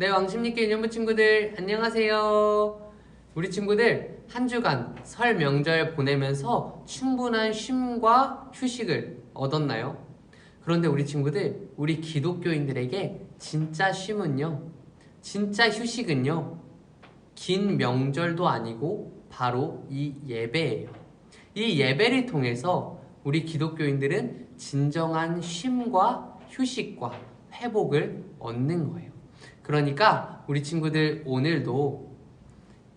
네, 왕십리교 인연부 친구들 안녕하세요. 우리 친구들 한 주간 설 명절 보내면서 충분한 쉼과 휴식을 얻었나요? 그런데 우리 친구들, 우리 기독교인들에게 진짜 쉼은요, 진짜 휴식은요, 긴 명절도 아니고 바로 이 예배예요. 이 예배를 통해서 우리 기독교인들은 진정한 쉼과 휴식과 회복을 얻는 거예요. 그러니까 우리 친구들 오늘도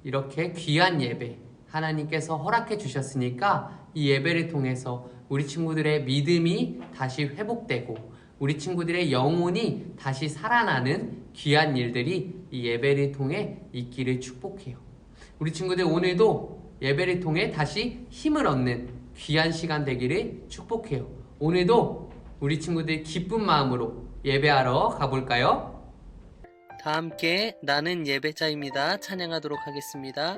이렇게 귀한 예배 하나님께서 허락해 주셨으니까 이 예배를 통해서 우리 친구들의 믿음이 다시 회복되고 우리 친구들의 영혼이 다시 살아나는 귀한 일들이 이 예배를 통해 있기를 축복해요. 우리 친구들 오늘도 예배를 통해 다시 힘을 얻는 귀한 시간 되기를 축복해요. 오늘도 우리 친구들 기쁜 마음으로 예배하러 가볼까요? 다 함께 나는 예배자입니다. 찬양하도록 하겠습니다.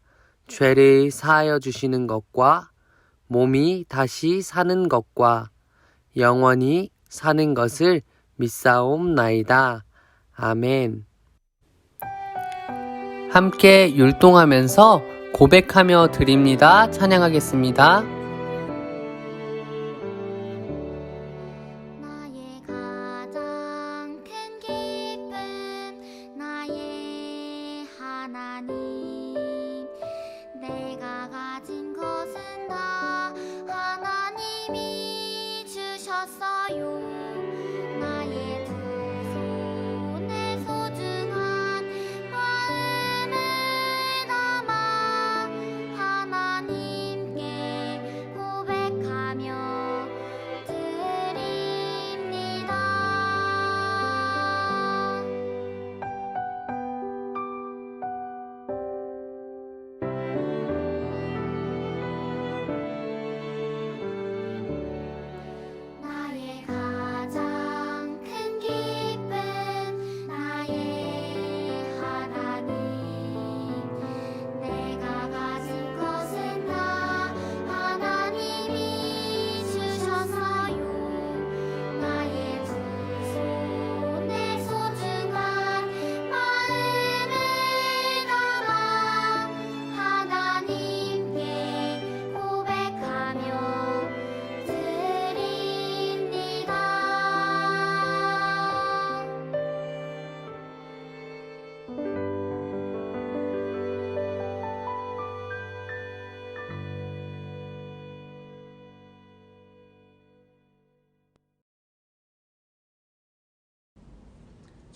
죄를 사하여 주시는 것과 몸이 다시 사는 것과 영원히 사는 것을 믿사옵나이다. 아멘. 함께 율동하면서 고백하며 드립니다. 찬양하겠습니다. 주셨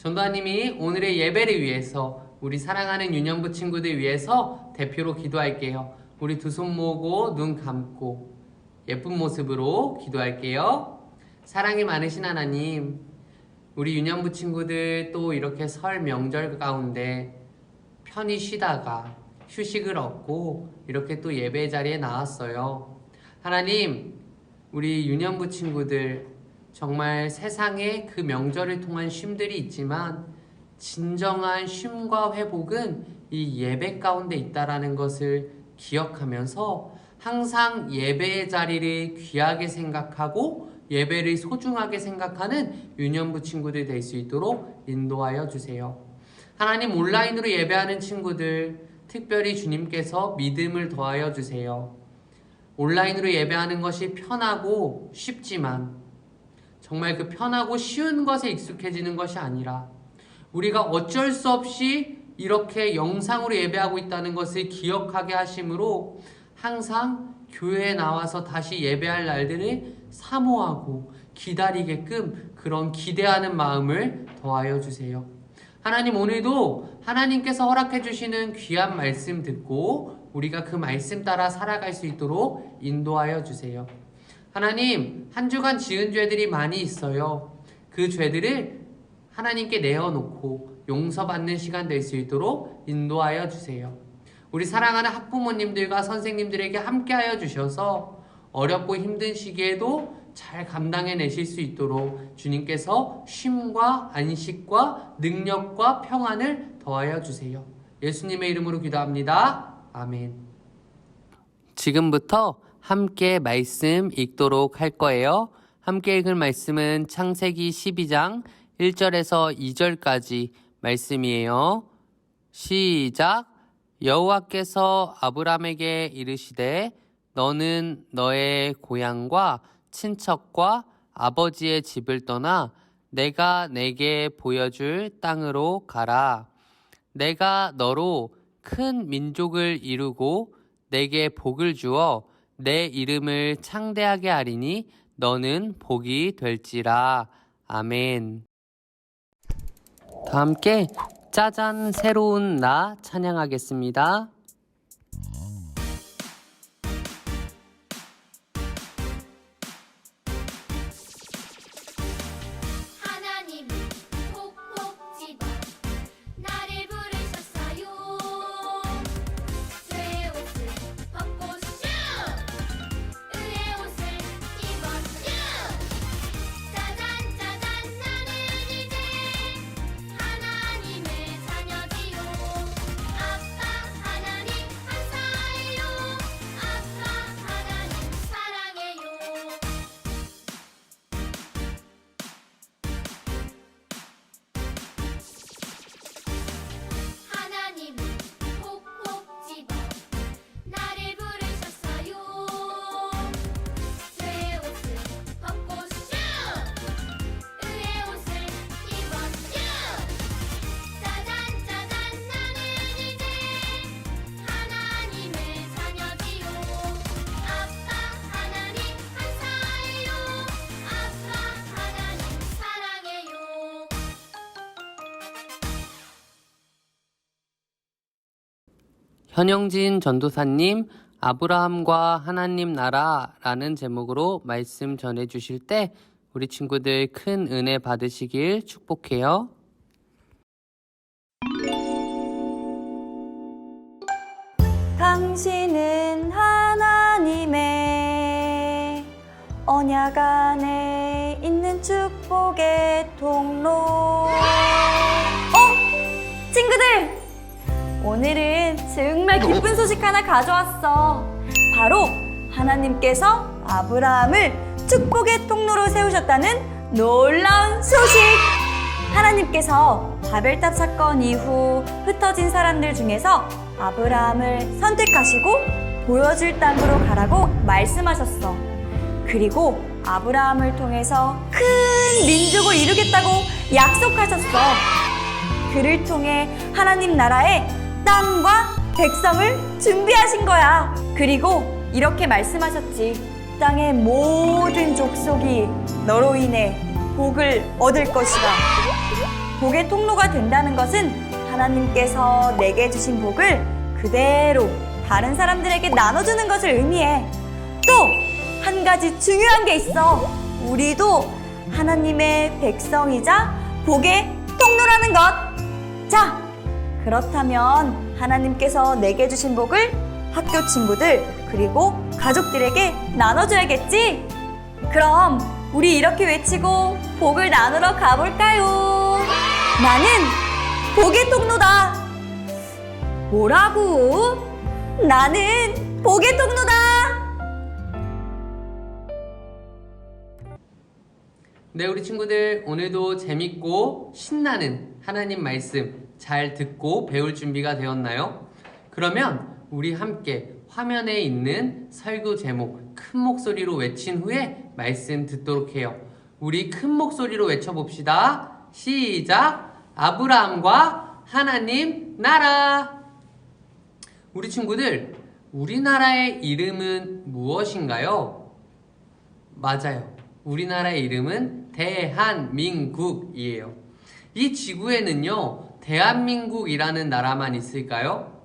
전도사님이 오늘의 예배를 위해서 우리 사랑하는 유년부 친구들 위해서 대표로 기도할게요. 우리 두 손 모으고 눈 감고 예쁜 모습으로 기도할게요. 사랑이 많으신 하나님, 우리 유년부 친구들 또 이렇게 설 명절 가운데 편히 쉬다가 휴식을 얻고 이렇게 또 예배 자리에 나왔어요. 하나님, 우리 유년부 친구들 정말 세상에 그 명절을 통한 쉼들이 있지만 진정한 쉼과 회복은 이 예배 가운데 있다라는 것을 기억하면서 항상 예배의 자리를 귀하게 생각하고 예배를 소중하게 생각하는 유년부 친구들 될 수 있도록 인도하여 주세요. 하나님 온라인으로 예배하는 친구들 특별히 주님께서 믿음을 더하여 주세요. 온라인으로 예배하는 것이 편하고 쉽지만 정말 그 편하고 쉬운 것에 익숙해지는 것이 아니라 우리가 어쩔 수 없이 이렇게 영상으로 예배하고 있다는 것을 기억하게 하심으로 항상 교회에 나와서 다시 예배할 날들을 사모하고 기다리게끔 그런 기대하는 마음을 더하여 주세요. 하나님 오늘도 하나님께서 허락해 주시는 귀한 말씀 듣고 우리가 그 말씀 따라 살아갈 수 있도록 인도하여 주세요. 하나님 한 주간 지은 죄들이 많이 있어요. 그 죄들을 하나님께 내어놓고 용서받는 시간 될 수 있도록 인도하여 주세요. 우리 사랑하는 학부모님들과 선생님들에게 함께하여 주셔서 어렵고 힘든 시기에도 잘 감당해내실 수 있도록 주님께서 쉼과 안식과 능력과 평안을 더하여 주세요. 예수님의 이름으로 기도합니다. 아멘. 지금부터 함께 말씀 읽도록 할 거예요. 함께 읽을 말씀은 창세기 12장 1절에서 2절까지 말씀이에요. 시작. 여호와께서 아브람에게 이르시되 너는 너의 고향과 친척과 아버지의 집을 떠나 내가 내게 보여줄 땅으로 가라. 내가 너로 큰 민족을 이루고 내게 복을 주어 내 이름을 창대하게 하리니 너는 복이 될지라. 아멘. 다 함께 짜잔 새로운 나 찬양하겠습니다. 현영진 전도사님 아브라함과 하나님 나라라는 제목으로 말씀 전해 주실 때 우리 친구들 큰 은혜 받으시길 축복해요. 당신은 하나님의 언약 안에 있는 축복의 통로. 정말 기쁜 소식 하나 가져왔어. 바로 하나님께서 아브라함을 축복의 통로로 세우셨다는 놀라운 소식! 하나님께서 바벨탑 사건 이후 흩어진 사람들 중에서 아브라함을 선택하시고 보여줄 땅으로 가라고 말씀하셨어. 그리고 아브라함을 통해서 큰 민족을 이루겠다고 약속하셨어. 그를 통해 하나님 나라의 땅과 백성을 준비하신 거야. 그리고 이렇게 말씀하셨지. 땅의 모든 족속이 너로 인해 복을 얻을 것이다. 복의 통로가 된다는 것은 하나님께서 내게 주신 복을 그대로 다른 사람들에게 나눠주는 것을 의미해. 또 한 가지 중요한 게 있어. 우리도 하나님의 백성이자 복의 통로라는 것. 자, 그렇다면 하나님께서 내게 주신 복을 학교 친구들 그리고 가족들에게 나눠줘야겠지? 그럼 우리 이렇게 외치고 복을 나누러 가볼까요? 나는 복의 통로다. 뭐라고? 나는 복의 통로다. 네, 우리 친구들 오늘도 재밌고 신나는 하나님 말씀 잘 듣고 배울 준비가 되었나요? 그러면 우리 함께 화면에 있는 설교 제목 큰 목소리로 외친 후에 말씀 듣도록 해요. 우리 큰 목소리로 외쳐봅시다. 시작! 아브라함과 하나님 나라! 우리 친구들, 우리나라의 이름은 무엇인가요? 맞아요. 우리나라의 이름은 대한민국이에요. 이 지구에는요, 대한민국이라는 나라만 있을까요?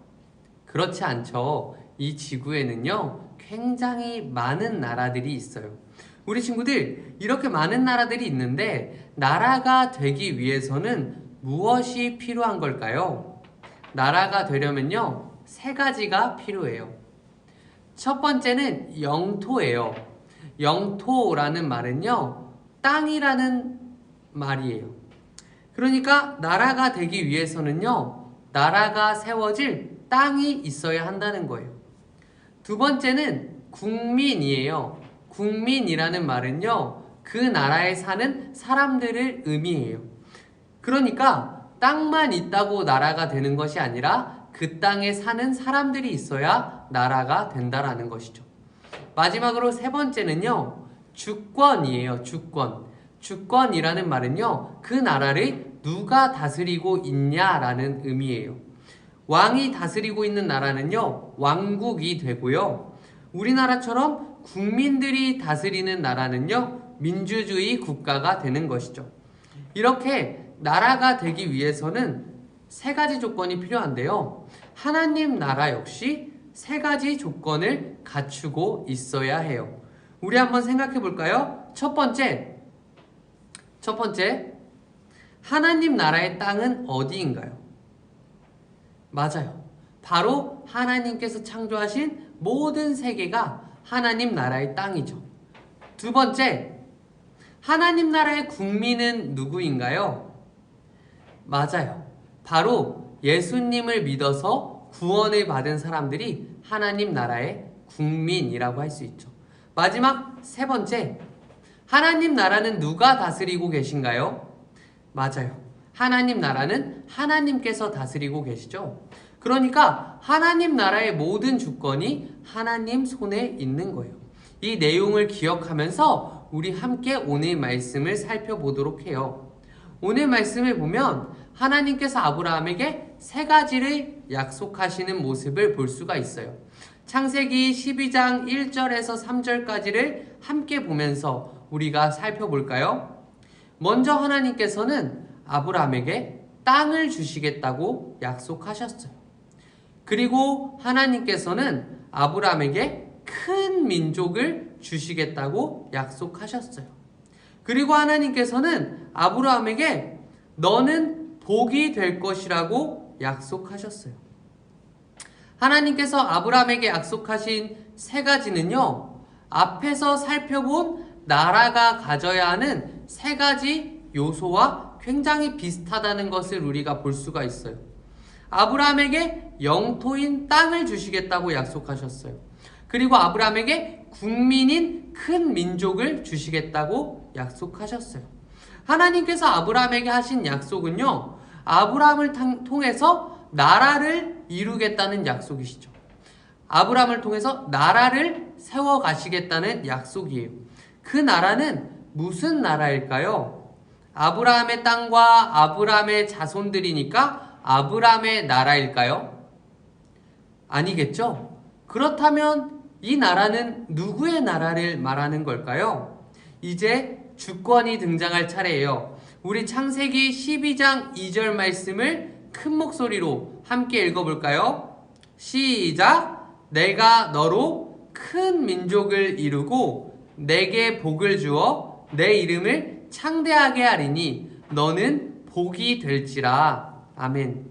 그렇지 않죠. 이 지구에는요, 굉장히 많은 나라들이 있어요. 우리 친구들, 이렇게 많은 나라들이 있는데, 나라가 되기 위해서는 무엇이 필요한 걸까요? 나라가 되려면요, 세 가지가 필요해요. 첫 번째는 영토예요. 영토라는 말은요, 땅이라는 말이에요. 그러니까 나라가 되기 위해서는요, 나라가 세워질 땅이 있어야 한다는 거예요. 두 번째는 국민이에요. 국민이라는 말은요, 그 나라에 사는 사람들을 의미해요. 그러니까 땅만 있다고 나라가 되는 것이 아니라 그 땅에 사는 사람들이 있어야 나라가 된다라는 것이죠. 마지막으로 세 번째는요, 주권이에요, 주권. 주권이라는 말은요, 그 나라를 누가 다스리고 있냐라는 의미예요. 왕이 다스리고 있는 나라는요, 왕국이 되고요. 우리나라처럼 국민들이 다스리는 나라는요, 민주주의 국가가 되는 것이죠. 이렇게 나라가 되기 위해서는 세 가지 조건이 필요한데요. 하나님 나라 역시 세 가지 조건을 갖추고 있어야 해요. 우리 한번 생각해 볼까요? 첫 번째, 첫 번째, 하나님 나라의 땅은 어디인가요? 맞아요. 바로 하나님께서 창조하신 모든 세계가 하나님 나라의 땅이죠. 두 번째, 하나님 나라의 국민은 누구인가요? 맞아요. 바로 예수님을 믿어서 구원을 받은 사람들이 하나님 나라의 국민이라고 할 수 있죠. 마지막 세 번째, 하나님 나라는 누가 다스리고 계신가요? 맞아요. 하나님 나라는 하나님께서 다스리고 계시죠. 그러니까 하나님 나라의 모든 주권이 하나님 손에 있는 거예요. 이 내용을 기억하면서 우리 함께 오늘 말씀을 살펴보도록 해요. 오늘 말씀을 보면 하나님께서 아브라함에게 세 가지를 약속하시는 모습을 볼 수가 있어요. 창세기 12장 1절에서 3절까지를 함께 보면서 우리가 살펴볼까요? 먼저 하나님께서는 아브라함에게 땅을 주시겠다고 약속하셨어요. 그리고 하나님께서는 아브라함에게 큰 민족을 주시겠다고 약속하셨어요. 그리고 하나님께서는 아브라함에게 너는 복이 될 것이라고 약속하셨어요. 하나님께서 아브라함에게 약속하신 세 가지는요, 앞에서 살펴본 나라가 가져야 하는 세 가지 요소와 굉장히 비슷하다는 것을 우리가 볼 수가 있어요. 아브라함에게 영토인 땅을 주시겠다고 약속하셨어요. 그리고 아브라함에게 국민인 큰 민족을 주시겠다고 약속하셨어요. 하나님께서 아브라함에게 하신 약속은요, 아브라함을 통해서 나라를 이루겠다는 약속이시죠. 아브라함을 통해서 나라를 세워 가시겠다는 약속이에요. 그 나라는 무슨 나라일까요? 아브라함의 땅과 아브라함의 자손들이니까 아브라함의 나라일까요? 아니겠죠? 그렇다면 이 나라는 누구의 나라를 말하는 걸까요? 이제 주권이 등장할 차례예요. 우리 창세기 12장 2절 말씀을 큰 목소리로 함께 읽어볼까요? 시작! 내가 너로 큰 민족을 이루고 내게 복을 주어 내 이름을 창대하게 하리니 너는 복이 될지라. 아멘.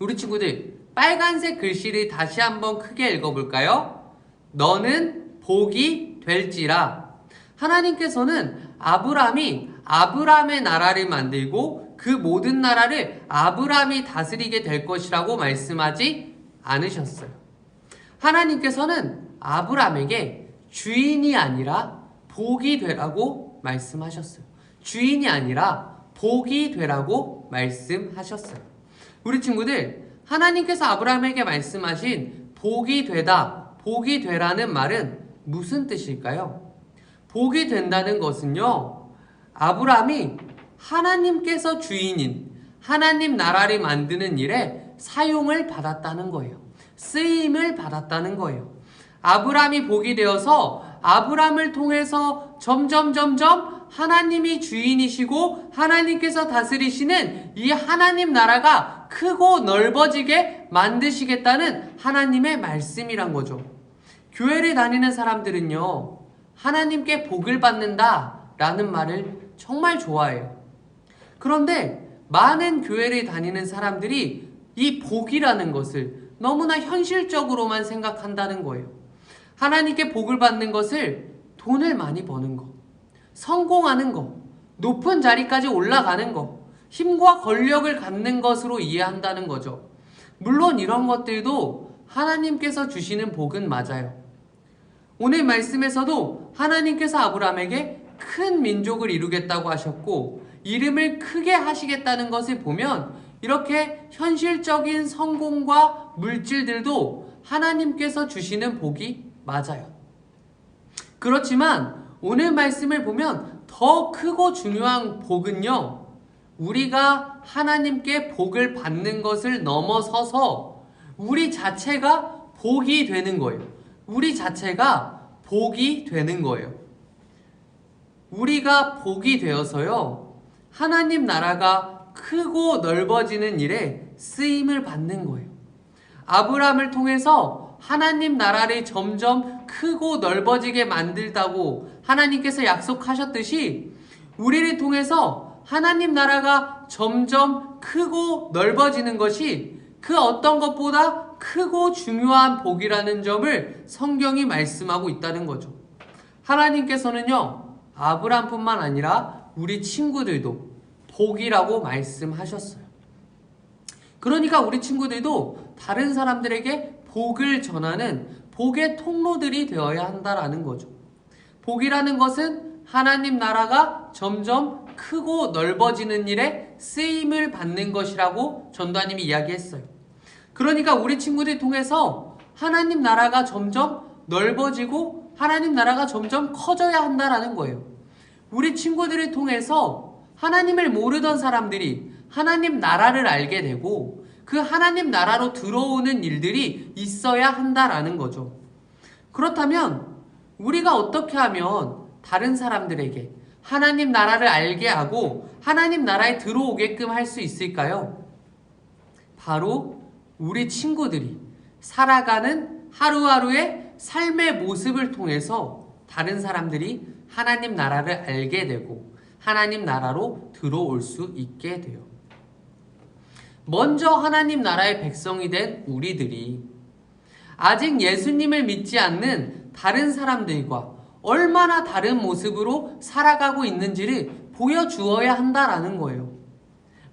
우리 친구들, 빨간색 글씨를 다시 한번 크게 읽어볼까요? 너는 복이 될지라. 하나님께서는 아브람이 아브람의 나라를 만들고 그 모든 나라를 아브람이 다스리게 될 것이라고 말씀하지 않으셨어요. 하나님께서는 아브람에게 주인이 아니라 복이 되라고 말씀하셨어요. 주인이 아니라 복이 되라고 말씀하셨어요. 우리 친구들, 하나님께서 아브라함에게 말씀하신 복이 되다, 복이 되라는 말은 무슨 뜻일까요? 복이 된다는 것은요, 아브라함이 하나님께서 주인인 하나님 나라를 만드는 일에 사용을 받았다는 거예요. 쓰임을 받았다는 거예요. 아브라함이 복이 되어서 아브라함을 통해서 점점 점점 하나님이 주인이시고 하나님께서 다스리시는 이 하나님 나라가 크고 넓어지게 만드시겠다는 하나님의 말씀이란 거죠. 교회를 다니는 사람들은요, 하나님께 복을 받는다 라는 말을 정말 좋아해요. 그런데 많은 교회를 다니는 사람들이 이 복이라는 것을 너무나 현실적으로만 생각한다는 거예요. 하나님께 복을 받는 것을 돈을 많이 버는 것, 성공하는 것, 높은 자리까지 올라가는 것, 힘과 권력을 갖는 것으로 이해한다는 거죠. 물론 이런 것들도 하나님께서 주시는 복은 맞아요. 오늘 말씀에서도 하나님께서 아브라함에게 큰 민족을 이루겠다고 하셨고 이름을 크게 하시겠다는 것을 보면 이렇게 현실적인 성공과 물질들도 하나님께서 주시는 복이 맞아요. 그렇지만 오늘 말씀을 보면 더 크고 중요한 복은요. 우리가 하나님께 복을 받는 것을 넘어서서 우리 자체가 복이 되는 거예요. 우리 자체가 복이 되는 거예요. 우리가 복이 되어서요. 하나님 나라가 크고 넓어지는 일에 쓰임을 받는 거예요. 아브라함을 통해서 하나님 나라를 점점 크고 넓어지게 만들다고 하나님께서 약속하셨듯이 우리를 통해서 하나님 나라가 점점 크고 넓어지는 것이 그 어떤 것보다 크고 중요한 복이라는 점을 성경이 말씀하고 있다는 거죠. 하나님께서는요, 아브람뿐만 아니라 우리 친구들도 복이라고 말씀하셨어요. 그러니까 우리 친구들도 다른 사람들에게 복을 전하는 복의 통로들이 되어야 한다라는 거죠. 복이라는 것은 하나님 나라가 점점 크고 넓어지는 일에 쓰임을 받는 것이라고 전도하님이 이야기했어요. 그러니까 우리 친구들 통해서 하나님 나라가 점점 넓어지고 하나님 나라가 점점 커져야 한다라는 거예요. 우리 친구들을 통해서 하나님을 모르던 사람들이 하나님 나라를 알게 되고 그 하나님 나라로 들어오는 일들이 있어야 한다라는 거죠. 그렇다면 우리가 어떻게 하면 다른 사람들에게 하나님 나라를 알게 하고 하나님 나라에 들어오게끔 할 수 있을까요? 바로 우리 친구들이 살아가는 하루하루의 삶의 모습을 통해서 다른 사람들이 하나님 나라를 알게 되고 하나님 나라로 들어올 수 있게 돼요. 먼저 하나님 나라의 백성이 된 우리들이 아직 예수님을 믿지 않는 다른 사람들과 얼마나 다른 모습으로 살아가고 있는지를 보여주어야 한다라는 거예요.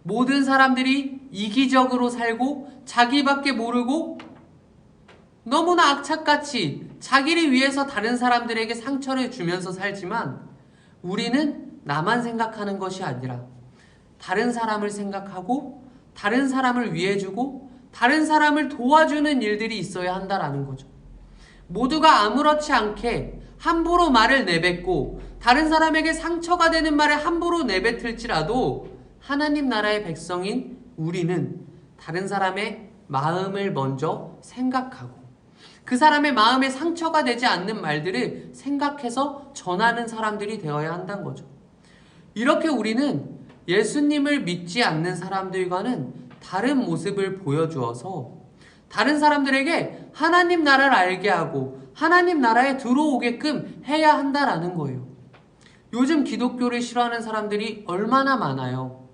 모든 사람들이 이기적으로 살고 자기밖에 모르고 너무나 악착같이 자기를 위해서 다른 사람들에게 상처를 주면서 살지만 우리는 나만 생각하는 것이 아니라 다른 사람을 생각하고 다른 사람을 위해 주고 다른 사람을 도와주는 일들이 있어야 한다라는 거죠. 모두가 아무렇지 않게 함부로 말을 내뱉고 다른 사람에게 상처가 되는 말을 함부로 내뱉을지라도 하나님 나라의 백성인 우리는 다른 사람의 마음을 먼저 생각하고 그 사람의 마음에 상처가 되지 않는 말들을 생각해서 전하는 사람들이 되어야 한다는 거죠. 이렇게 우리는 예수님을 믿지 않는 사람들과는 다른 모습을 보여주어서 다른 사람들에게 하나님 나라를 알게 하고 하나님 나라에 들어오게끔 해야 한다라는 거예요. 요즘 기독교를 싫어하는 사람들이 얼마나 많아요.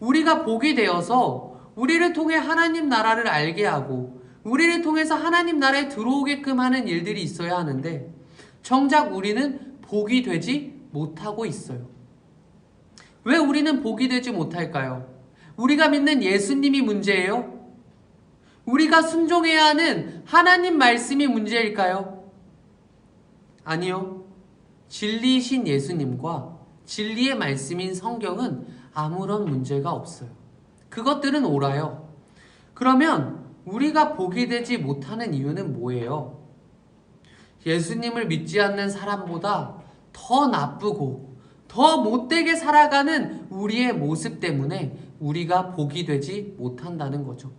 우리가 복이 되어서 우리를 통해 하나님 나라를 알게 하고 우리를 통해서 하나님 나라에 들어오게끔 하는 일들이 있어야 하는데 정작 우리는 복이 되지 못하고 있어요. 왜 우리는 복이 되지 못할까요? 우리가 믿는 예수님이 문제예요? 우리가 순종해야 하는 하나님 말씀이 문제일까요? 아니요. 진리이신 예수님과 진리의 말씀인 성경은 아무런 문제가 없어요. 그것들은 옳아요. 그러면 우리가 복이 되지 못하는 이유는 뭐예요? 예수님을 믿지 않는 사람보다 더 나쁘고 더 못되게 살아가는 우리의 모습 때문에 우리가 복이 되지 못한다는 거죠.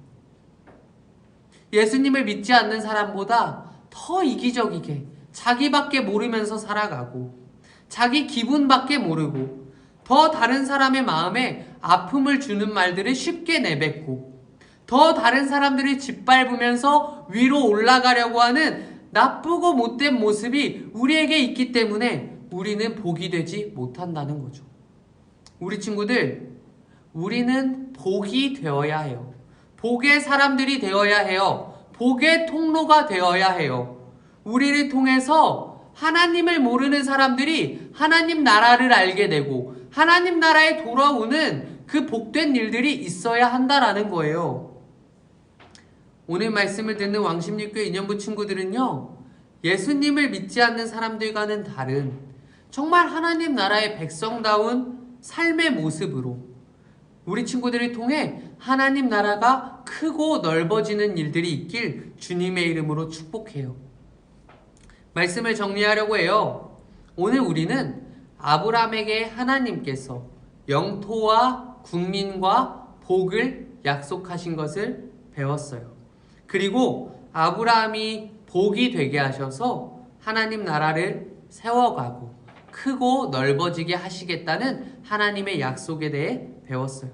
예수님을 믿지 않는 사람보다 더 이기적이게 자기밖에 모르면서 살아가고 자기 기분밖에 모르고 더 다른 사람의 마음에 아픔을 주는 말들을 쉽게 내뱉고 더 다른 사람들을 짓밟으면서 위로 올라가려고 하는 나쁘고 못된 모습이 우리에게 있기 때문에 우리는 복이 되지 못한다는 거죠. 우리 친구들, 우리는 복이 되어야 해요. 복의 사람들이 되어야 해요. 복의 통로가 되어야 해요. 우리를 통해서 하나님을 모르는 사람들이 하나님 나라를 알게 되고 하나님 나라에 돌아오는 그 복된 일들이 있어야 한다라는 거예요. 오늘 말씀을 듣는 왕십리교회 인연부 친구들은요, 예수님을 믿지 않는 사람들과는 다른 정말 하나님 나라의 백성다운 삶의 모습으로 우리 친구들을 통해 하나님 나라가 크고 넓어지는 일들이 있길 주님의 이름으로 축복해요. 말씀을 정리하려고 해요. 오늘 우리는 아브라함에게 하나님께서 영토와 국민과 복을 약속하신 것을 배웠어요. 그리고 아브라함이 복이 되게 하셔서 하나님 나라를 세워가고 크고 넓어지게 하시겠다는 하나님의 약속에 대해 배웠어요.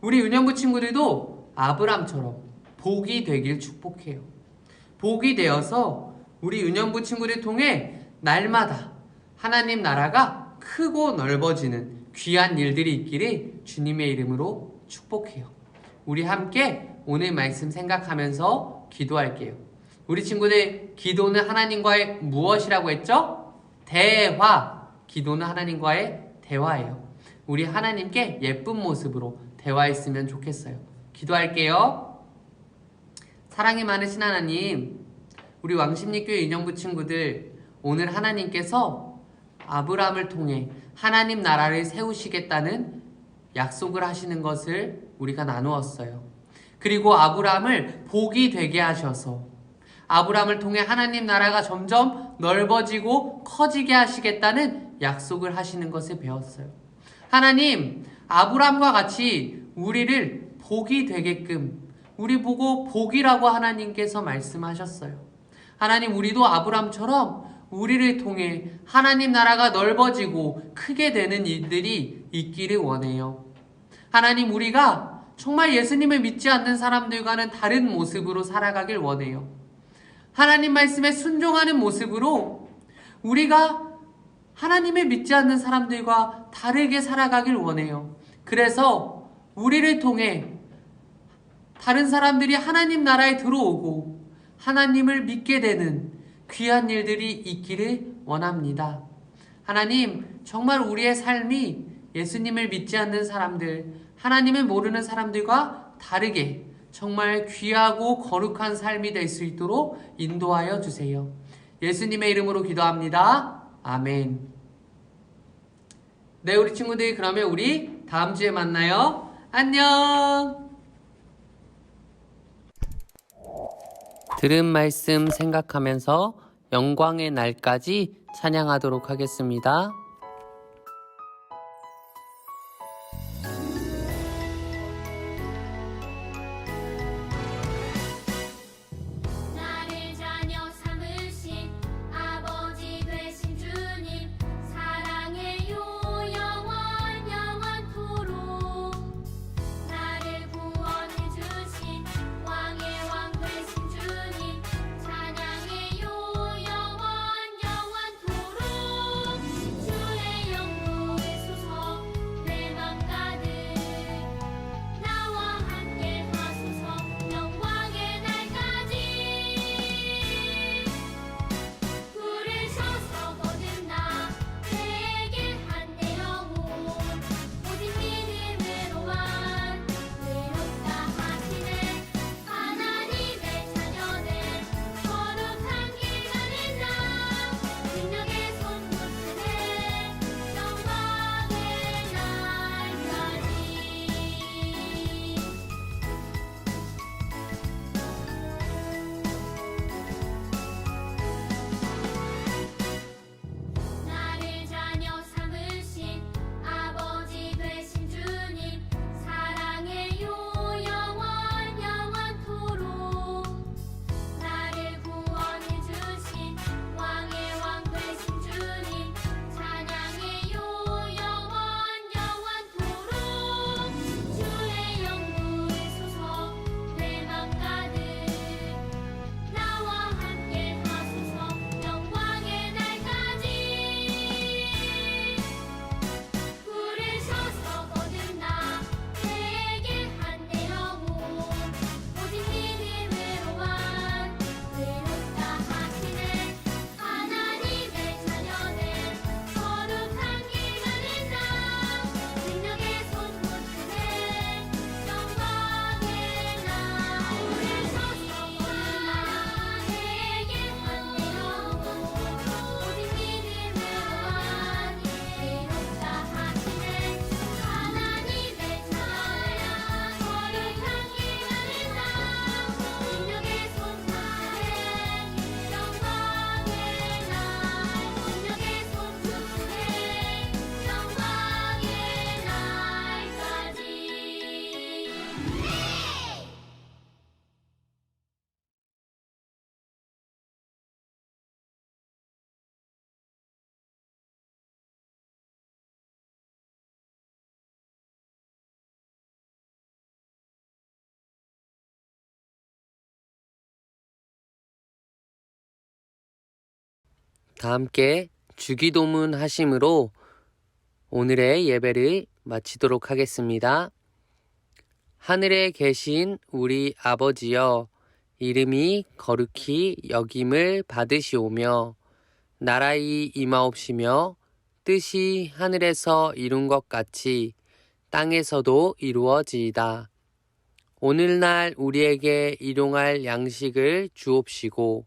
우리 은영부 친구들도 아브람처럼 복이 되길 축복해요. 복이 되어서 우리 은영부 친구들 통해 날마다 하나님 나라가 크고 넓어지는 귀한 일들이 있기를 주님의 이름으로 축복해요. 우리 함께 오늘 말씀 생각하면서 기도할게요. 우리 친구들 기도는 하나님과의 무엇이라고 했죠? 대화. 기도는 하나님과의 대화예요. 우리 하나님께 예쁜 모습으로 대화했으면 좋겠어요. 기도할게요. 사랑이 많으신 하나님, 우리 왕십리교회 인형부 친구들, 오늘 하나님께서 아브라함을 통해 하나님 나라를 세우시겠다는 약속을 하시는 것을 우리가 나누었어요. 그리고 아브라함을 복이 되게 하셔서 아브라함을 통해 하나님 나라가 점점 넓어지고 커지게 하시겠다는 약속을 하시는 것을 배웠어요. 하나님, 아브라함과 같이 우리를 복이 되게끔 우리 보고 복이라고 하나님께서 말씀하셨어요. 하나님, 우리도 아브라함처럼 우리를 통해 하나님 나라가 넓어지고 크게 되는 일들이 있기를 원해요. 하나님, 우리가 정말 예수님을 믿지 않는 사람들과는 다른 모습으로 살아가길 원해요. 하나님 말씀에 순종하는 모습으로 우리가 하나님을 믿지 않는 사람들과 다르게 살아가길 원해요. 그래서 우리를 통해 다른 사람들이 하나님 나라에 들어오고 하나님을 믿게 되는 귀한 일들이 있기를 원합니다. 하나님, 정말 우리의 삶이 예수님을 믿지 않는 사람들, 하나님을 모르는 사람들과 다르게 정말 귀하고 거룩한 삶이 될 수 있도록 인도하여 주세요. 예수님의 이름으로 기도합니다. 아멘. 네, 우리 친구들, 그러면 우리 다음 주에 만나요. 안녕! 들은 말씀 생각하면서 영광의 날까지 찬양하도록 하겠습니다. 다 함께 주기도문 하심으로 오늘의 예배를 마치도록 하겠습니다. 하늘에 계신 우리 아버지여 이름이 거룩히 여김을 받으시오며 나라의 임하옵시며 뜻이 하늘에서 이룬 것 같이 땅에서도 이루어지이다. 오늘날 우리에게 일용할 양식을 주옵시고